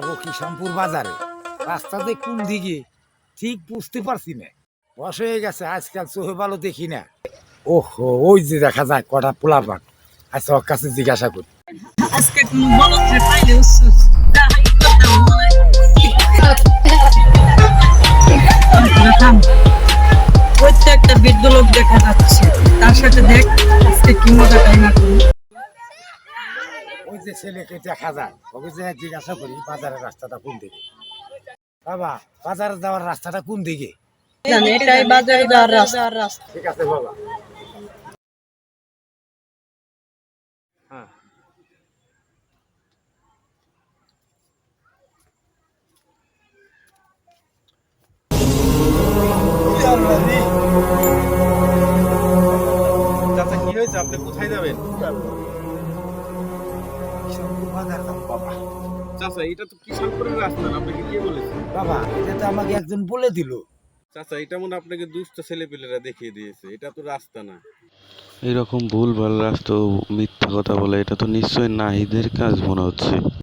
কিষানপুর বাজারে। রাস্তাতে কোন দিকে? ঠিক বুঝতে পারছি না। বস হয়ে গেছে, আজকাল চোখে ভালো দেখি না। ওহো, ওই যে দেখা যায় কটা পোলা পান আচ্ছা ওর কাছে জিজ্ঞাসা করি। আজকে প্রত্যেকটা বৃদ্ধ লোক দেখা যাচ্ছে। তার সাথে দেখ, আজকে কি করি ওই যে ছেলেকে দেখা যায় ওকে যে জিজ্ঞাসা করি বাজারের রাস্তাটা কোন দিকে? বাবা বাজারে যাওয়ার রাস্তাটা কোন দিকে? এটাই বাজারে যাওয়ার রাস্তা। ঠিক আছে বাবা হ্যাঁ চাচা কি হয়েছে? আপনি কোথায় যাবেন? চাচা এটা তো কিষানপুরের রাস্তা না আপনাকে কে বলেছে? বাবা এটা তো আমাকে একজন বলে দিল। চাচা এটা মনে আপনাকে দুষ্ট ছেলেপেলেরা দেখিয়ে দিয়েছে এটা তো রাস্তা না। এরকম ভুলভাল রাস্তা মিথ্যা কথা বলে এটা তো নিশ্চয়ই নাহিদের কাজ মনে হচ্ছে।